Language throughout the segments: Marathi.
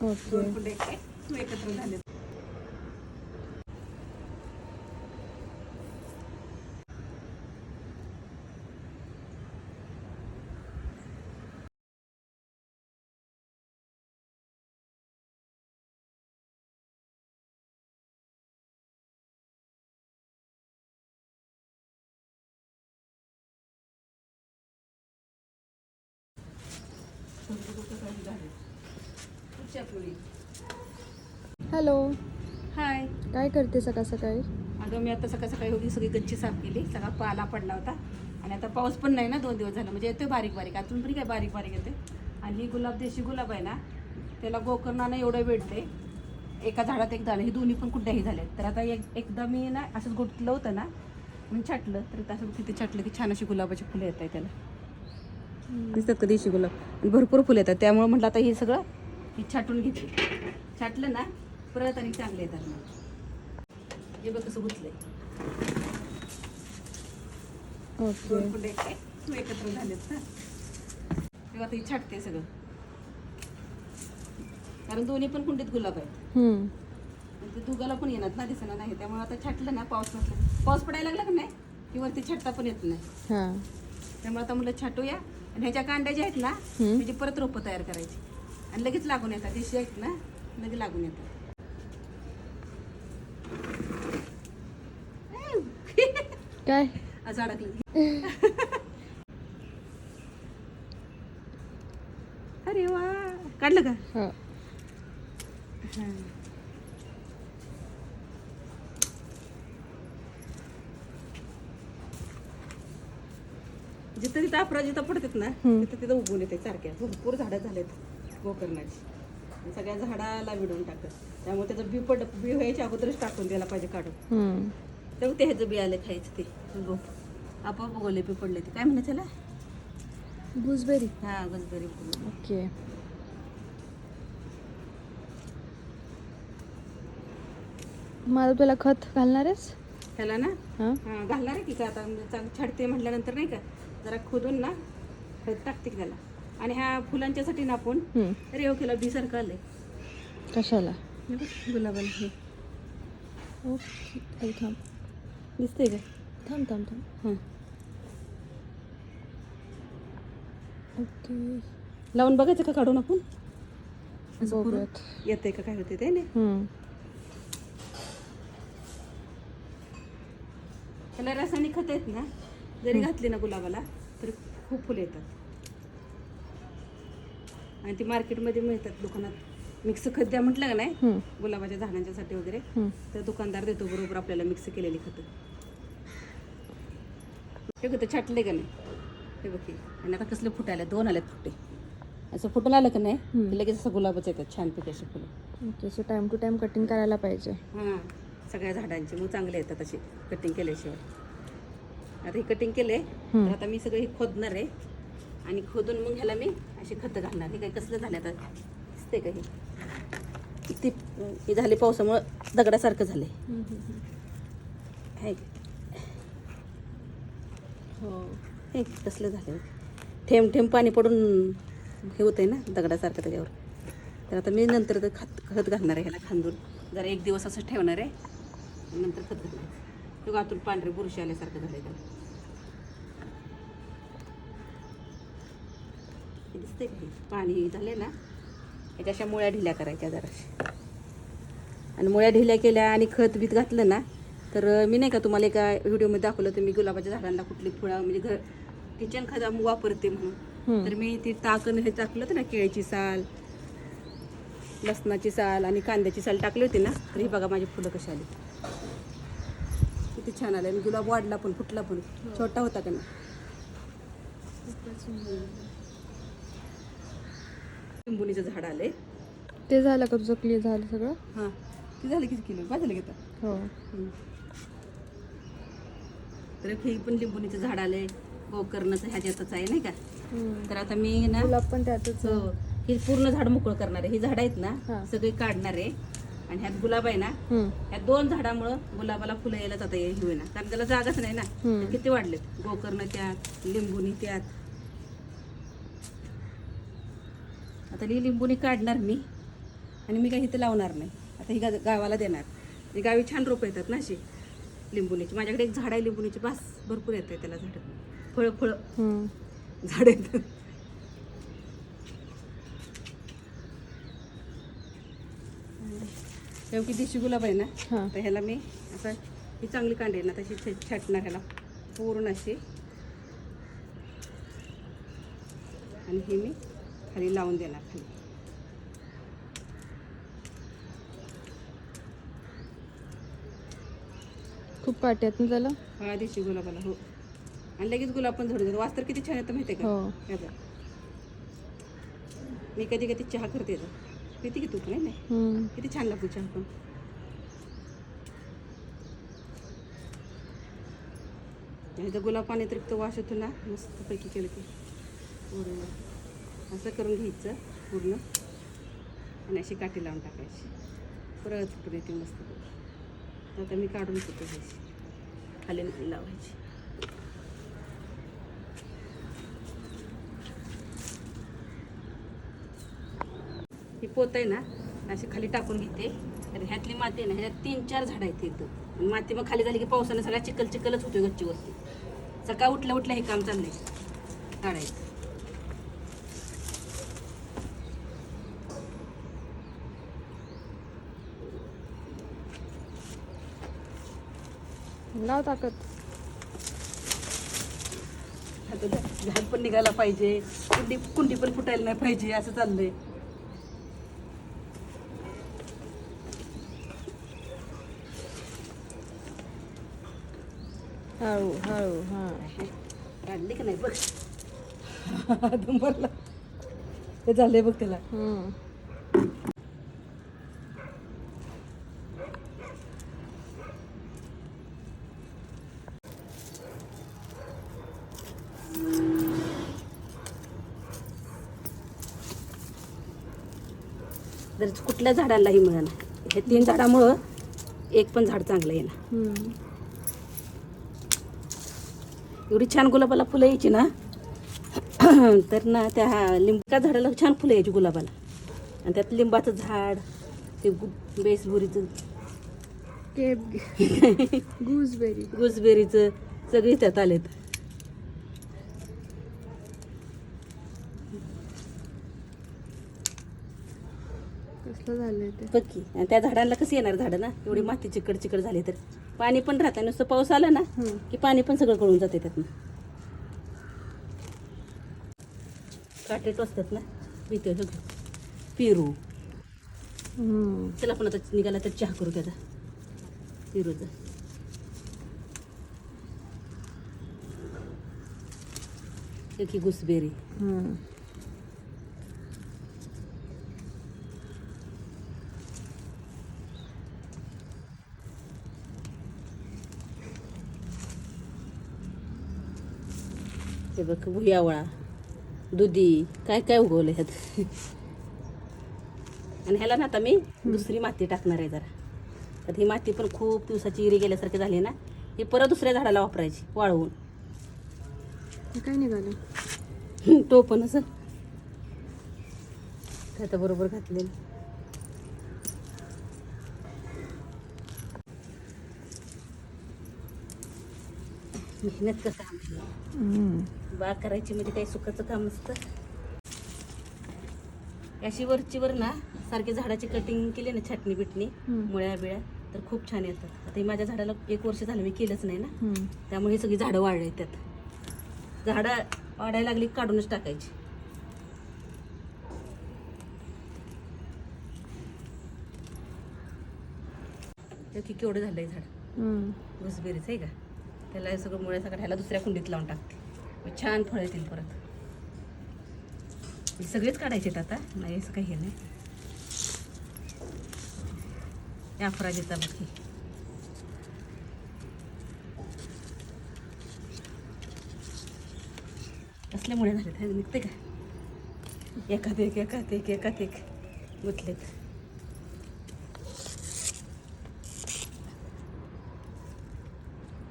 ओके. दोन फुलं एकत्र झाले हॅलो. हाय. काय करते सकाळ सकाळी? अगं मी आता सकाळ सकाळी होती सगळी गच्ची साफ केली. सगळा पाला पडला होता. आणि आता पाऊस पण नाही ना दोन दिवस झाला. म्हणजे येतोय बारीक बारीक. अजून पण काय बारीक बारीक येते आणि ही गुलाब देशी गुलाब आहे ना त्याला गोकर्णानं एवढं वेढले एका झाडात एक झालं. हे दोन्ही पण कुठल्याही झाले तर आता एक एकदा मी ना असंच गोटलं होतं ना म्हणून छाटलं. तर असं तिथे छाटलं की छान अशी गुलाबाची फुलं येत आहे त्याला दिसतात का देशी गुलाब? आणि भरपूर फुलं येतात. त्यामुळे म्हटलं आता हे सगळं हे छाटून घेते. छाटलं ना परत आणि चांगले येतात मग. हे बघ कसं गुतलंय. ओके. तू. एकत्र झालेत ना. तेव्हा आता हे छाटते सगळं. कारण दोन्ही पण कुंडीत गुलाब आहेत. ते दुगाला पण येणार ना दिसणार नाही. त्यामुळे आता छाटलं ना पाऊस नसला पाऊस पडायला लागला का नाही? की वरती छाटता पण येत नाही. त्यामुळे आता मुलं छाटूया. आणि ह्याच्या कांड्या ज्या आहेत ना. त्याची परत रोपं तयार करायची. आणि लगेच लागून येतात देशी आहेत ना लगेच लागून येतात. काय? अडकलं. अरे वा. काढलं का? हो. जिथं तिथं अपराजिता पडतात ना. तिथं तिथं उगवून येते सारख्या भरपूर झाडं झालेत. गोकर्णाची सगळ्या झाडाला विडून टाकत. त्यामुळे त्याचं बी पड बी व्हायच्या अगोदरच टाकून द्यायला पाहिजे काढून. तेव्हा ते ह्याचं बी आलं खायचं ते. रोप आपोआप उगवले बी पडले ते. काय म्हणलं त्याला? गुजबेरी. हा गजबरी. ओके. मला तुला खत घालणार आहेस त्याला ना घालणार आहे की का? आता छाडते म्हटल्यानंतर नाही का? जरा खोदून ना खत टाकते त्याला. आणि ह्या फुलांच्यासाठी ना आपण. रेव केला बी सारखं आलंय. कशाला? गुलाबाला हे. ओके थांब दिसतंय का थांब थांब थांब. हां. ओके. लावून बघायचं का काढून आपण? येतंय का काय होते ते नाही. त्याला रासायनिक खत आहेत ना जरी घातली ना गुलाबाला तरी खूप फुलं येतात. आणि ती मार्केटमध्ये मिळतात दुकानात. मिक्स खत द्या म्हटलं का नाही. गुलाबाच्या झाडांच्यासाठी वगैरे. हम्म. तर दुकानदार देतो बरोबर आपल्याला मिक्स केलेली खतं. हे बघ ते छाटले का नाही? हे बघ. आणि आता कसले फुटे आले दोन आलेत फुटे. असं फुटून आलं का नाही? लगेच असं गुलाबच येतात छानपैकी असे फुलं. Okay so time to time cutting करायला पाहिजे. हां. सगळ्या झाडांची मग चांगले येतात अशी कटिंग केल्याशिवाय. आता हे कटिंग केले. तर आता मी सगळं हे खोदणार आहे. आणि खोदून मग ह्याला मी अशी खतं घालणार. हे काय कसलं झालं आता? दिसते का हे? ते हे झाले पावसामुळं दगडासारखं झाले हे. हो. हे कसलं झालं थेंब थेंब पाणी पडून हे होतंय ना दगडासारखं त्याच्यावर. तर आता मी नंतर ते खत खत घालणार आहे ह्याला खांदून. जरा एक दिवस असं ठेवणार आहे नंतर खत घालणार ते आतून पांढरे बुरशी आल्यासारखं झालंय त्याला हे दिसतंय का हे? पाणी झाले ना. ह्याच्या अशा मुळ्या ढिल्या करायच्या जराशा. आणि मुळ्या ढिल्या केल्या आणि खत बीत घातलं ना तर मी नाही का तुम्हाला एका व्हिडिओमध्ये दाखवलं तर मी गुलाबाच्या झाडांना कुठली फुळं म्हणजे घर किचन खत वापरते म्हणून. तर मी ती टाकण हे टाकलं होतं ना केळीची साल लसणाची साल आणि कांद्याची साल टाकली होती ना तर ही बघा माझी फुलं कशी आली. किती छान आले. आणि गुलाब वाढला पण फुटला पण. छोटा होता का ना लिंबुनीचं झाड आले ते झालं का तुझं क्लिअर झालं सगळं? हां. किती झालं किती किलो? काय झालं घेता हो. तर हे पण लिंबुनीचं झाड आले गोकर्णाचं ह्याच्यातच आहे नाही का. तर आता मी ना गुलाब पण त्यातच हो, ही पूर्ण झाड मोकळं करणार आहे. ही झाड आहेत ना. सगळी काढणार आहे. आणि ह्यात गुलाब आहे ना. ह्या दोन झाडामुळं गुलाबाला फुलं यायलाच आता हे होईना. कारण त्याला जागाच नाही ना. किती वाढलेत? गोकर्ण त्यात लिंबुनी त्यात. आता ही लिंबुनी काढणार मी. आणि मी काही इथं लावणार नाही. आता ही गा गावाला देणार. ही गावी छान रोपं येतात ना अशी लिंबुनीची. माझ्याकडे एक झाड आहे लिंबुनीची. बास भरपूर येते त्याला झाडं. फळं फळं. झाड आहेत शेवटी देशी गुलाब आहे ना? तर ह्याला मी असं ही चांगली कांडी आहे ना तशी छाटणार ह्याला. पूर्ण अशी. आणि ही मी खाली लावून देणार खाली. खूप काटे आहेत ना त्याला? हा देशी गुलाबाला हो. आणि लगेच गुलाब पण झडून वास तर किती छान येतं माहिती आहे हो. का याचा मी कधी कधी चहा करते याचा पिती की तू पण नाही? हम्म. किती छान लागतो चहा पण. गुलाब पाणी तृप्त वास येतो ना मस्तपैकी केलं की असं करून घ्यायचं पूर्ण. आणि अशी काठी लावून टाकायची. परत फुटून येते मस्त आता मी काढून घेतो घ्यायची. खाली लावायची. ही पोत आहे ना अशी खाली टाकून घेते. तर ह्यातली माती आहे ना ह्याच्यात तीन चार झाडं आहेत इथं. माती मग खाली झाली की पावसानं सगळ्या चिखल चिखलच होतो गच्चीवरती. सकाळ उठल्या उठल्या हे काम चाललंय. काढायचं. लाव ताकद. आता झा- झाड पण निघायला पाहिजे. कुंडी कुंडी पण फुटायला नाही पाहिजे असं चाललंय. हळू हळू हा. काढली की नाही बघ. दुंबरला झालंय बघ त्याला. हम्म. जर कुठल्या झाडालाही मिळणार हे तीन झाडामुळं एक पण झाड चांगलं येणार. एवढी छान गुलाबाला फुलं यायची ना? तर ना त्या लिंबका झाडाला छान फुलं यायची गुलाबाला. आणि त्यात लिंबाचं झाड ते गु- बेसबुरीचं. केप गुजबेरी गुसबेरीचं सगळी त्यात आलेत. कसलं झालंय ते. पक्की आणि त्या झाडांना कसं येणार झाडं ना? एवढी माती चिकड चिकड झाली तर. पाणी पण राहतं नुसतं पाऊस आला ना हम्म. की पाणी पण सगळं गळून जाते त्यातनं. काटे टोचतात ना? पिते सगळं पेरू. हम्म. चला आपण आता निघाला तर चहा करू त्याचा. पेरूचा. एक ही गुसबेरी हम्म. हे बघ भुयावळा दुधी काय काय उगवलं ह्यात. आणि ह्याला ना आता मी दुसरी माती टाकणार आहे जरा. तर ही माती पण खूप दिवसाची इरी गेल्यासारखी झाली ना. ही परत दुसऱ्या झाडाला वापरायची वाळवून. हे काय निघालं? तो पण असं बरोबर घातलेलं. मेहनत कसं हम्म. बाग करायची म्हणजे काही सुखाचं काम नसतं अशी वरची वर ना सारखी झाडाची कटिंग केली ना छाटणी बिटणी. मुळ्या बिळ्या तर खूप छान येतात आता हे माझ्या झाडाला एक वर्ष झालं मी केलंच नाही ना. त्यामुळे ही सगळी झाडं वाढले त्यात झाडं वाढायला लागली काढूनच टाकायची केवढं झालंय झाड. घुसबेरीच आहे का त्याला हे सगळं मुळे सगळं ह्याला दुसऱ्या कुंडीत लावून टाकते मग छान फळं येतील परत. सगळेच काढायचे आहेत आता. नाही असं काही हे नाही. या अपराजिता बघ ही. कसल्यामुळे झाले निघते का? एकात एक एकात एक एकात एक. गुतलेत.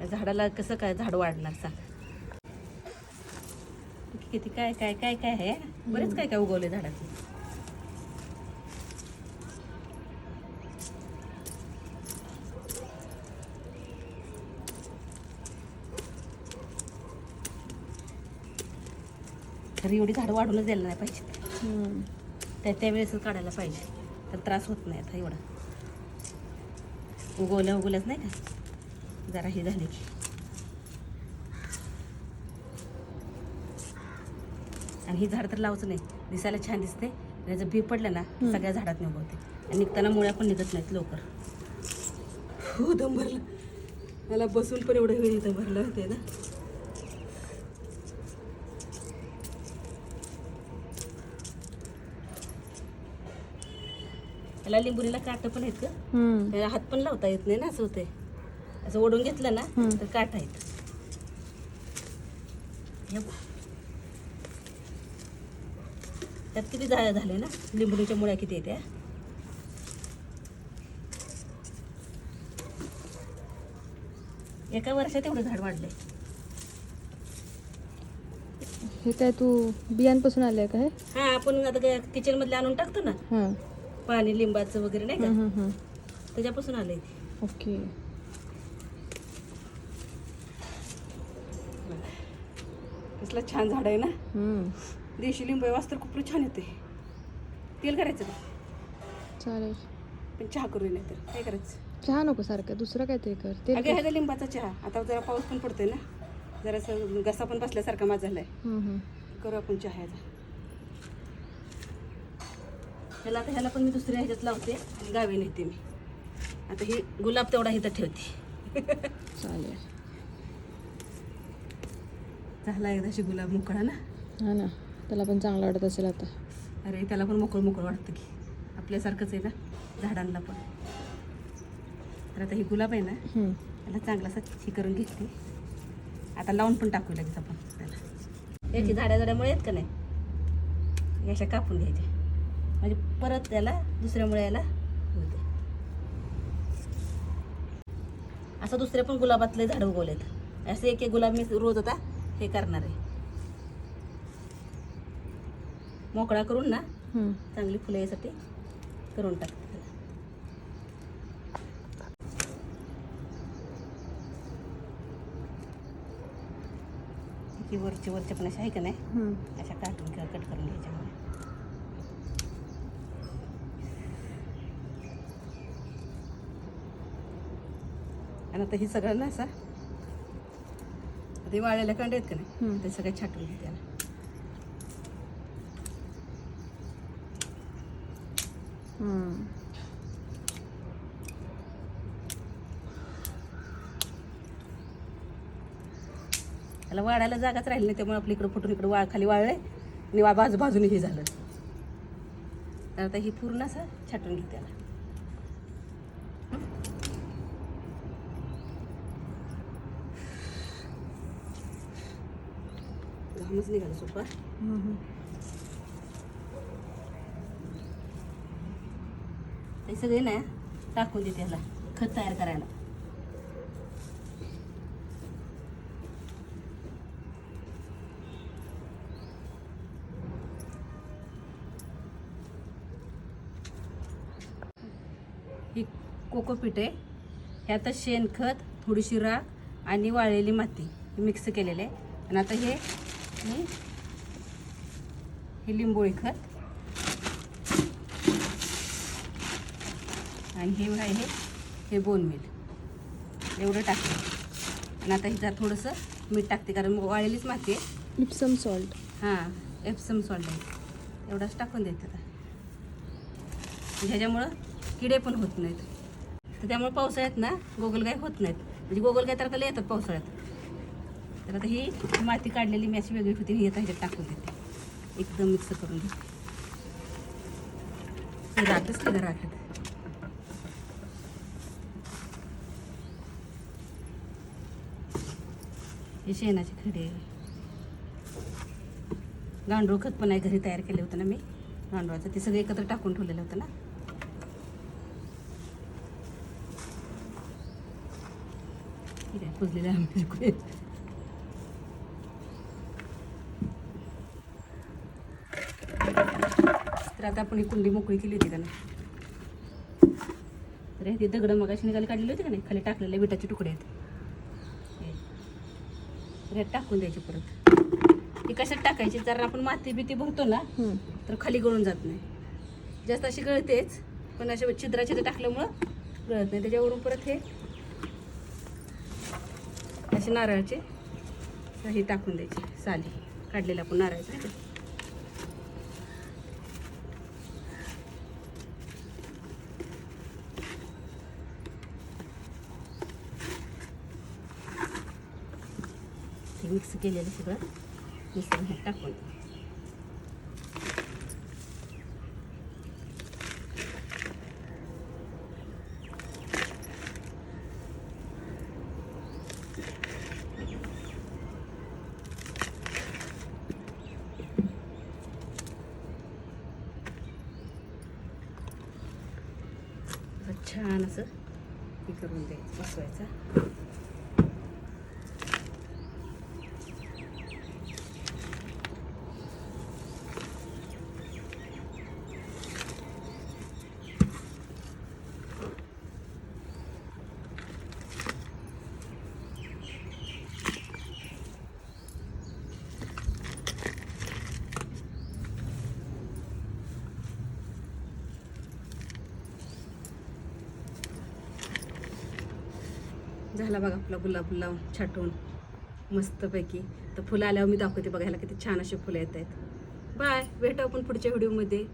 झाडाला कसं काय झाड वाढणार सा किती काय काय काय काय आहे? बरेच काय काय उगवले झाडाचे. खरी एवढी झाडं वाढूनच द्यायला नाही पाहिजे. त्या त्यावेळेस काढायला पाहिजे. तर त्रास होत नाही आता एवढा. उगवल्या उगवल्याच नाही का? जरा हे झाले. की आणि ही झाड तर लावचं नाही. दिसायला छान दिसते. जर बी पडलं ना. सगळ्या झाडात निघवते आणि निघताना मुळ्या पण निघत नाहीत लवकर. हो दम भरलं. मला बसून पण एवढं वेळ इथं भरलं होते ना. त्याला लिंबुरीला काट पण आहेत का हात पण लावता येत नाही ना असं होते असं ओढून घेतलं ना. तर काट बघ. त्यात किती झाडं झाले ना? लिंबुरीच्या मुळ्या किती येत्या एका वर्षात एवढं झाड वाढलंय. हे काय तू बियांपासून आलंय का हे? हा आपण आता किचन मधले आणून टाकतो ना. पाणी लिंबाचं वगैरे नाही का. त्याच्यापासून आलंय. ओके. कसलं छान झाड आहे ना. देशी लिंबू वास तर खूप छान येते. तेल करायचं का? चालेल. पण चहा करू नाही तर काय करायचं? चहा नको सारखं दुसरं काय ते कर. ते अगं ह्याचा लिंबाचा चहा. आता जरा पाऊस पण पडतोय ना? जरासं घसा पण बसल्यासारखा माझा झालाय. करू आपण चहा ह्याचा. ह्याला आता ह्याला पण मी दुसऱ्या ह्याच्यात लावते. आणि गावी नेते मी. आता ही गुलाब तेवढा इथं ठेवते. चालेल. झाला एकदाशी गुलाब मोकळा ना? हा ना. त्याला पण चांगलं वाटत असेल आता. अरे त्याला पण मोकळं मोकळं वाटतं की. आपल्यासारखंच आहे ना झाडांना पण. तर आता ही गुलाब आहे ना. त्याला चांगला असा हे करून घेतली आता लावून पण टाकू लगेच आपण त्याला. याची झाड्या झाड्यामुळे आहेत का नाही? याच्या कापून घ्यायच्या म्हणजे परत त्याला दुसऱ्या मुळ्याला होते असं दुसरे पण गुलाबातले झाड उगवलेत. असे एक एक गुलाब मी रोज आता हे करणार आहे मोकळा करून ना. चांगली फुलं यासाठी करून टाकते त्याला ही वरची वरच्या पण अशा आहे का नाही. अशा काटून किंवा कट करून घ्यायच्या मला आणि आता ही सगळं ना असं आता हे वाळलेल्या कांडे आहेत का नाही. ते सगळे छाटून घेते त्याला. त्याला वाढायला जागाच राहिली नाही त्यामुळे आपल्या इकडं फुटून इकडं वा खाली वाळलंय. आणि बाजू बाजूने हे झालं. तर आता ही पूर्ण असं छाटून घेते त्याला घामच निघाला सोपा हम्म. ते सगळे ना टाकून देते ह्याला खत तयार करायला. ही कोकोपीट आहे. ह्यात शेणखत थोडीशी राख आणि वाळलेली माती हे मिक्स केलेले आहे. आणि आता हे हे लिंबोळी खत. आणि हे आहे हे हे बोनमील एवढं टाकते आणि आता हिच्यात थोडंसं मीठ टाकते कारण वाळलेलीच माती आहे. Epsom salt. हां एप्सम सॉल्ट आहे. एवढंच टाकून देते आता. ह्याच्यामुळं किडे पण होत नाहीत. तर त्यामुळे पावसाळ्यात ना गोगलगाय होत नाहीत. म्हणजे गोगलगाय तर येतात पावसाळ्यात. तर आता ही माती काढलेली मी अशी वेगळी होती ही आता ह्याच्यात टाकून देते. एकदम मिक्स करून घेते राहतच राखच घरात? हे शेणाचे खडे. गांडूळ खत पण आहे घरी तयार केले होतं ना मी. गांडूळाचं ते सगळं एकत्र टाकून ठेवलेलं होतं ना. ठीक आहे कुजलेलं आंबे बिलकुल. तर आता आपण ही कुंडी मोकळी केली होती का नाही? तर हे दगडं मगाशी निघाली काढलेली होती का नाही? खाली टाकलेले विटाचे तुकडे आहेत. हे. टाकून द्यायचे परत. ती कशात टाकायची? जर आपण माती बिती भरतो ना. तर खाली गळून जात नाही. जास्त अशी गळतेच पण असे छिद्राचे ते टाकल्यामुळं गळत नाही. त्याच्यावरून परत हे असे नारळाचे हे टाकून द्यायचे. साली काढलेले आपण नारळाचे. मिक्स केलेलं सगळं मिसळून ह्यात टाकून. छान असं हे करून द्यायचं बसवायचं. झाला बघा आपला गुलाब लावून छाटून मस्तपैकी. तर फुलं आल्यावर मी दाखवते बघायला किती छान असे फुलं येत आहेत बाय भेटू आपण पुढच्या व्हिडिओमध्ये